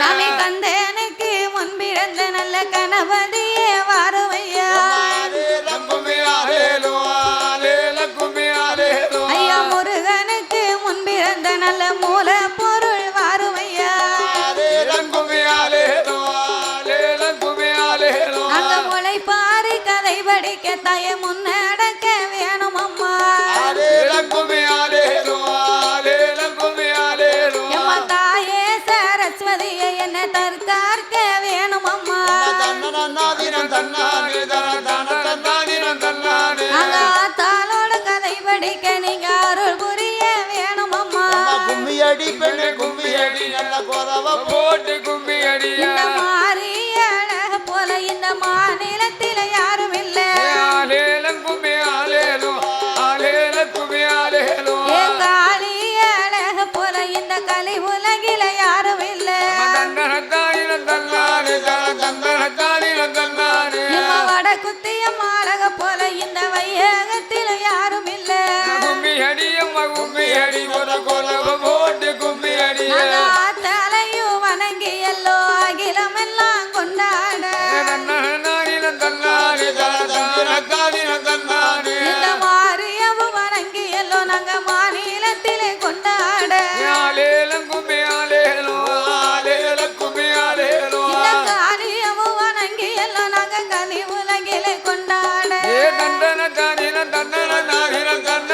சாமி கந்தனுக்கு முன்பிறந்த நல்ல கணபதியே வாருமையா. ஐயா முருகனுக்கு முன்பிறந்த நல்ல மூல பொருள் வாருமையா அங்க முளைப்பாரி கதை படிக்க தய முன்னடக்க ஆத்தாளோட கதை படிக்க நீங்க அருள் புரிய வேணும் அம்மா. கும்மியடி பெண்ணே கும்மி அடி நல்ல குறவ போட்டு கும்மி அடியா இந்த மாறி அழக போல இந்த மாநிலத்தில யாரும் இல்ல. ஆலேலம் கும்மி ஆலேலோ ஆலேல கும்மி ஆலேலோ ஏ காளி அழக போல இந்த கலி உலகில யாரும் கும்மி அடி குலவ போட்டு கும்மி அடியா நாங்க ஆத்தாலையும் வணங்கி எல்லோ அகிலமெல்லாம் கொண்டாட. தன்னனத்தானிலம் தன்னானே தன்னனத்தானிலம் தன்னானே இந்த மாரியவும் வணங்கி எல்லோ நாங்க மாநிலத்திலே கொண்டாட. ஆலேலம் கும்மி ஆலேலோ ஆலேல கும்மி ஆலேலோ இந்த காளியவும் வணங்கி எல்லோ நாங்க கனி உலகிலே கொண்டாட. ஏ தண்டன தானிலம் தன்னன நானிலம் தன்னன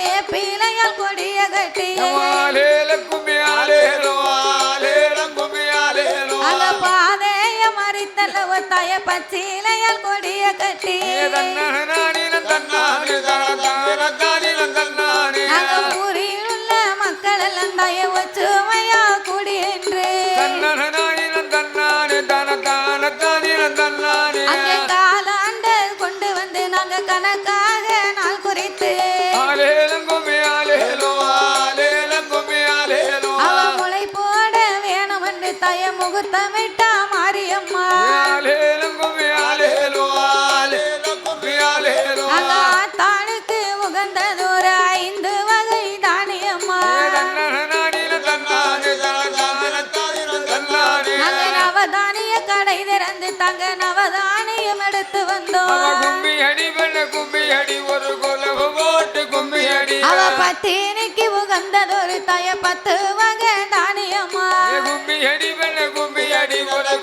மறித்தலவ கொடிய கட்டி அங்க பாதைய மறித்தலவ தாய பச்சிலையால் கொடிய கட்டி ஏ ஊரில் உள்ள மக்கள் எல்லாம் தாய ஒற்றுமையா அங்கே காலாண்டு கொண்டு வந்து நாங்க கணக்காக நாள் குறித்து அவ முளை போட வேணும் என்று தாய முகூர்த்தமிட்டா திறந்து தங்க நவதானியம் எடுத்து வந்தோம். கும்மி அடி பண்ண கும்மி அடி ஒரு குலவு போட்டு கும்மி அடி அவ பத்தினிக்கு உகந்ததொரு தய பத்து வகை தானியம்மா ஏ கும்மி அடி பண்ண கும்மி அடி ஒரு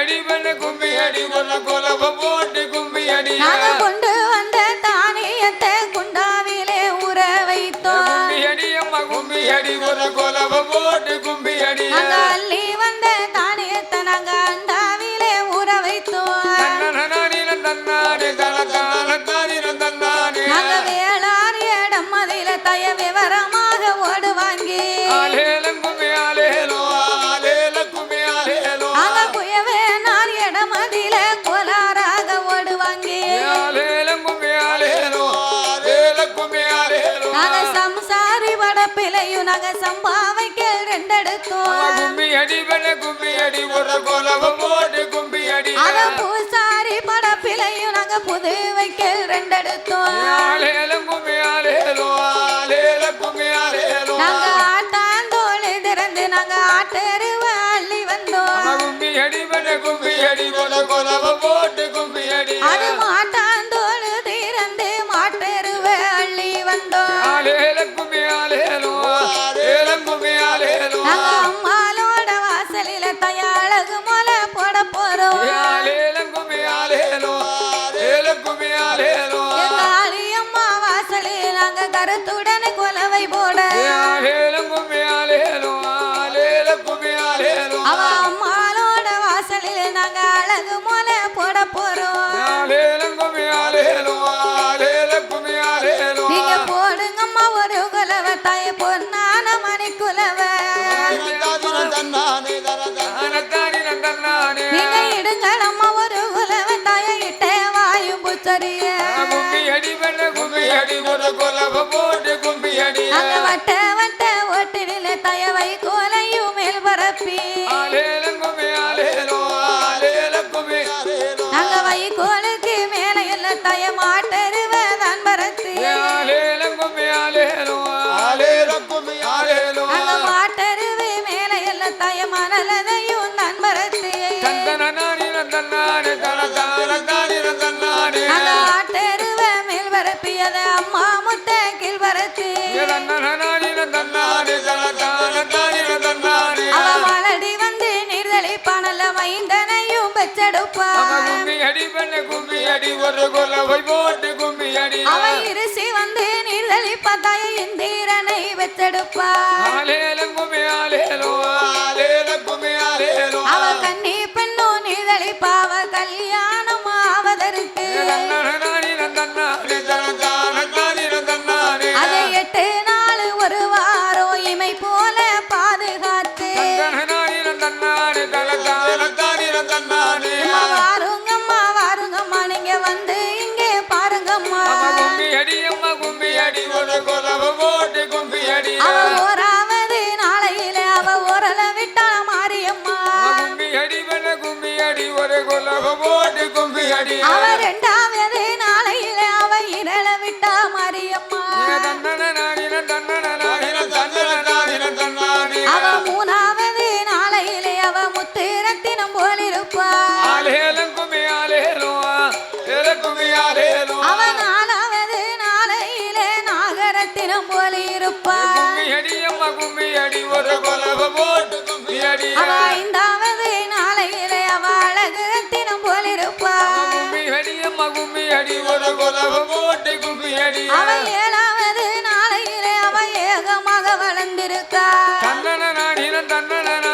அடி பெண்ணு கும்மி அடி கொல்ல கொலவ போட்டு கும்மி அடி கொண்டு வந்த தானியத்தை குண்டாவிலே ஊற வைத்தோம். கும்மி அடி அம்மா கும்மி அடி கொல்ல கொலவ போட்டு கும்மி அடி அள்ளி வந்த தானியத்தை நாங்க அண்டாவிலே ஊற வைத்தோம். தானிலம் தன்னானே நாங்க வேளாண் இடம் அதில தய விவரமாக ஓடு வடப்பிலையும் நாங்க சம்பாவைக்கு ரெண்டெடுத்தோம். கும்மி அடி பண்ண கும்மி அடி ஒரு கொலவு போட்டு கும்பி அடி அத பூசாரி படப்பிலையும் நாங்க புது வைக்க ரெண்டெடுத்தோம் ஆலேலம் கும்பி ஆலேலோ ஆலேல கும்பி ஆலேலோ நாங்க ஆட்டாந்தோடு திறந்து நாங்க ஆட்டெருவ அள்ளி வந்தோம். கும்பி அடி பண்ண கும்பி அடி ஒரு கொலவு போட்டு கும்பி அடி அது மாட்டாந்தோடு திறந்து மாட்டெருவ அள்ளி வந்தோம். கும்பி ஆலேலோ ஆலேலோ எங்க ஆலியம்மா வாசலில் நாங்க கருத்துடன் கொலவை போட. ஆலேலோ அவ அம்மாளோட வாசலில் நாங்க அழகு மொல போட போறோம். ஆலேலோ நீங்க போடுங்கம்மா ஒரு குலவை தாய பொன்னான மணி குலவை. தானத்தானி நந்தன்னானே நீங்க இடுங்களம்மா. புச்சரிய கும்பி அடி பண்ண கும்பி அடி ஒரு கொலவ போட்டு கும்பி அடி அங்க வட்ட வட்ட ஓட்டினில தயவை கோலையும் மேல் பரப்பி. மேல எல்லாம் தய மாட்டருவ பரத்து. அங்க மேல தய மணலதையும் பரத்து. நந்தன்னானே தனதானத்தானி நந்தன்னானே அங்க ஆட்டருவ மேல் பரப்பியத அம்மா முத்த கீழ் பரத்து தந்தனானி நந்தன்னானே தனதானத்தானி நந்தன்னானே அவ மலடி வந்து நீர்தளி பணல மைந்தனையும் பெச்செடுப்பா அவ கும்பி அடி பண்ண கும்பி அடி ஒரு கொலவை போட்டு கும்பி அடி அவ இருசி வந்து நீர்தளி பதாய இந்திரனை பெச்செடுப்பா பாவ கல்யாணம் ஆவதற்கு அதை எட்டு நாள் ஒரு வாரம் இமை போல பாதுகாத்து வாருங்கம்மா வாருங்கம்மா நீங்க வந்து இங்கே பாருங்கம்மா. கும்பி அடி அம்மா கும்பி அடி ஒரு கொலவை போட்டு கும்பி அடி அடி ஒரு கொலவை போட்டு கும்பி அடி. அவ ரெண்டாவது நாளையில அவ இரல விட்டா மாரியம்மா. தன்னனானின தன்னனானின தன்னனானின தன்னானி. அவ மூணாவது நாளையில அவ முத்திரத்தினம் போல் இருப்பா. ஆலேலம் கும்பி ஆலேலோ ஏல கும்பி ஆலேலோ அவ நாலாவது நாளையில நாகரத்தினம் போல் இருப்பா. கும்பி அடி அம்மா கும்பி அடி ஒரு கொலவை போட்டு கும்பி அடி. அவ ஐந்தாவது நாளையில அவ அழகு ரத்தினம் போல் இருப்பா கும்பி அடி ஒரு கொலவை போட்டு கும்பி அடி. அவ ஏழாவது நாளையில அவ ஏகமாக வளர்ந்திருக்கா தன்னனானின தன்னனானின தன்னனானின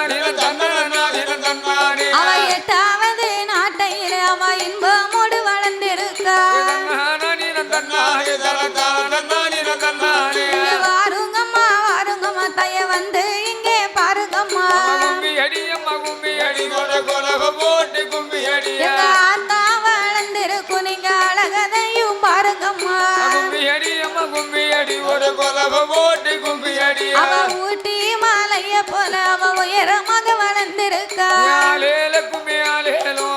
அடி போட்டு கும்பி அடி ஆத்தா வளர்ந்திருக்கும் நீங்க அழகதையும் பாருங்கம்மா கும்பி அடி அம்மா கும்பி அடி ஒரு கொலவை போட்டு கும்பி அடி அவ ஊட்டி மாலைய போல அவ உயரமாக வளர்ந்திருக்கா ஆலேல கும்பி ஆலேலோ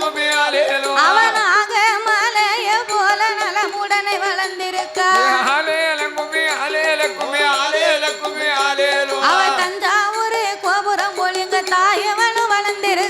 கும்பி ஆலேலோ அவனாக போல வளர்ந்திருக்கா கும்பி ஆலேல கும்பி ஆலேல கும்பி ஆலேலோ அவ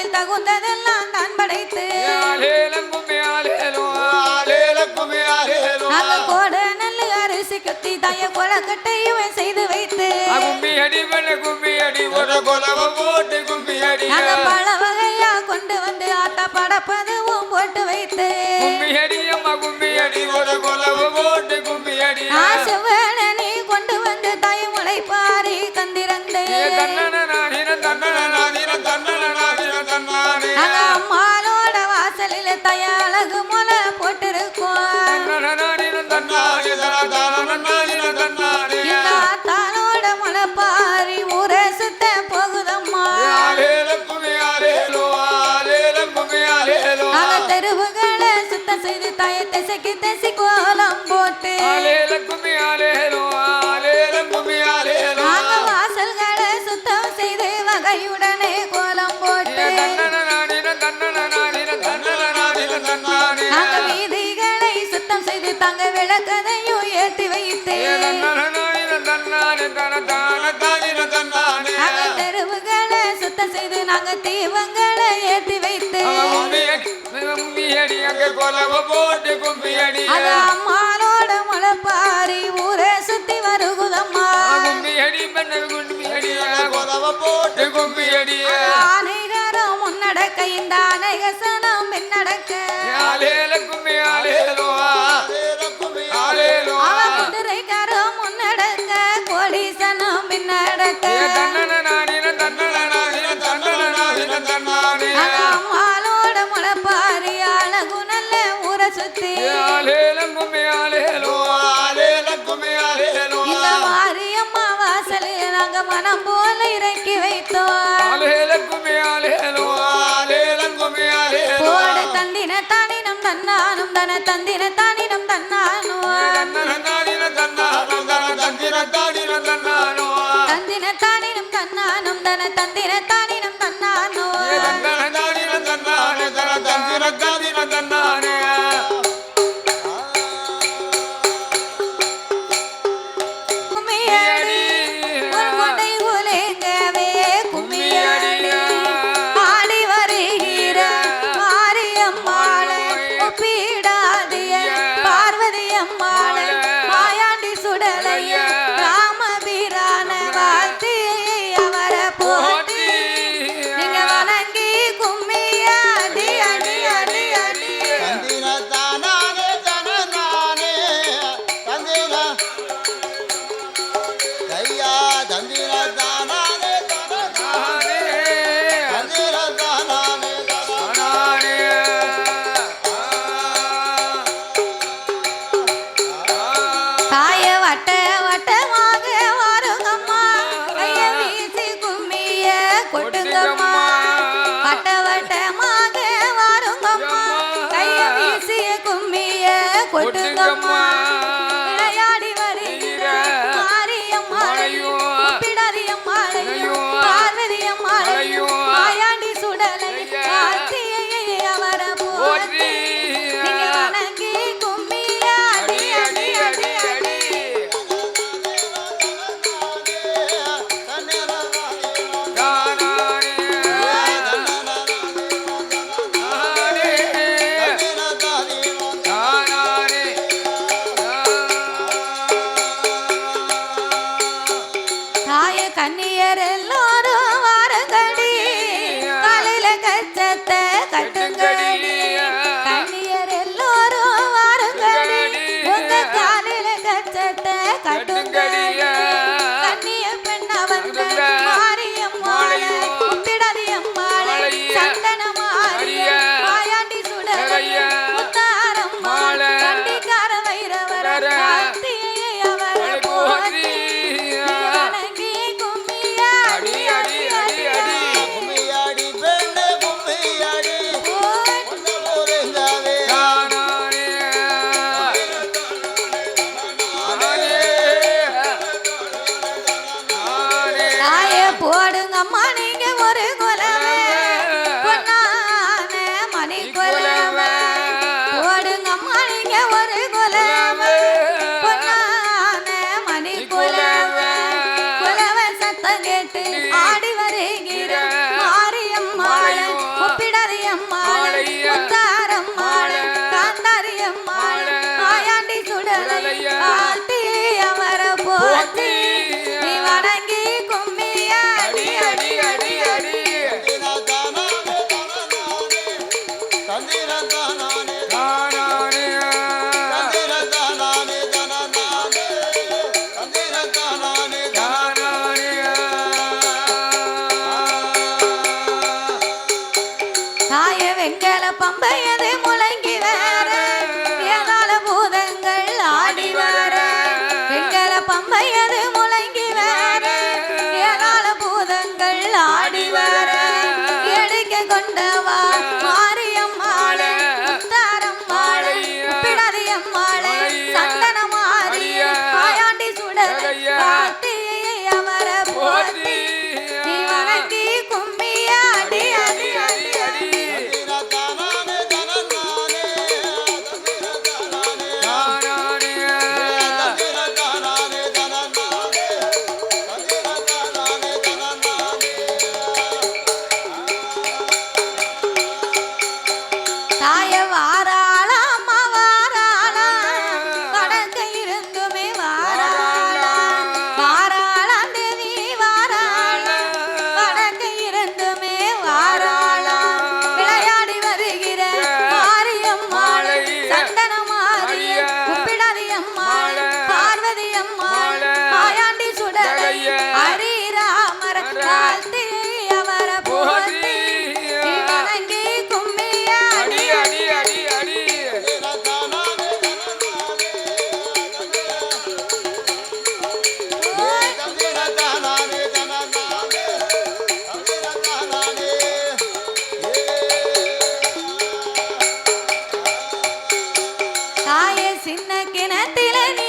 அதில் தகுந்ததெல்லாம் தான் படைத்து. கோட நல்ல அரிசி கட்டி தய கொலக்கட்டையும் செய்து வைத்து. கும்பி அடி பண்ண கும்பி அடி ஒரு கொலவை போட்டு கும்பி அடி நாங்க பல வகையா கொண்டு வந்து ஆத்தா படப்பதுவும் போட்டு வைத்து. கும்பி அடி அம்மா கும்பி அடி ஒரு கொலவை போட்டு கும்பி அடி. ஆசை நீ கொண்டு வந்து தாய் முளைப்பாரி தந்திரந்து. தன்னன நானின தன்னனாதின தன்னனாதின தன்னானே திசை கோலம் போட்டு. நாங்க வாசல்களை சுத்தம் செய்து வகையுடனே கோலம் போட்டு. நாங்க வீதிகளை சுத்தம் செய்து தங்க விளக்கதையும் ஏற்றி வைத்து. நாங்க தெருவுகளை சுத்தம் செய்து நாங்க தீபங்களை ஏற்றி வைத்து. கும்பியடி அங்க கொலவ போட்டு கும்பியடி அது அம்மானோட முளைப்பாரி ஊரை சுத்தி வருகுதம்மா. பண்ண கொலவ போட்டு ஆனைகரம் முன்னடக்க இந்த அநேகசனம் பின்னடக்க. ஆலேல கும்பி ஆலேலோ ஆலேலோ அவ குதிரைக்காரம் முன்னடக்க கோடீசனம் பின்னடக்க. மனம் போல இறக்கி வைத்தோம். போட தந்தின தானினம் தன்னானும் தன தந்தின தானினம் தன்னானோ தன்னன நாடின தன்னானோ தன தந்திர தாடின தன்னானோ தந்தின தானினம் தன்னானும் தன தந்தின தானினம் கொட்டுங்கம்மா விளையாடி வருகிற மாரியம்மாளையும் பிடாரியம்மாளையும் பார்வதியம்மாளையும் மாயாண்டி சுடலை கார்த்தியை yeah. சின்ன கிணத்தில நீ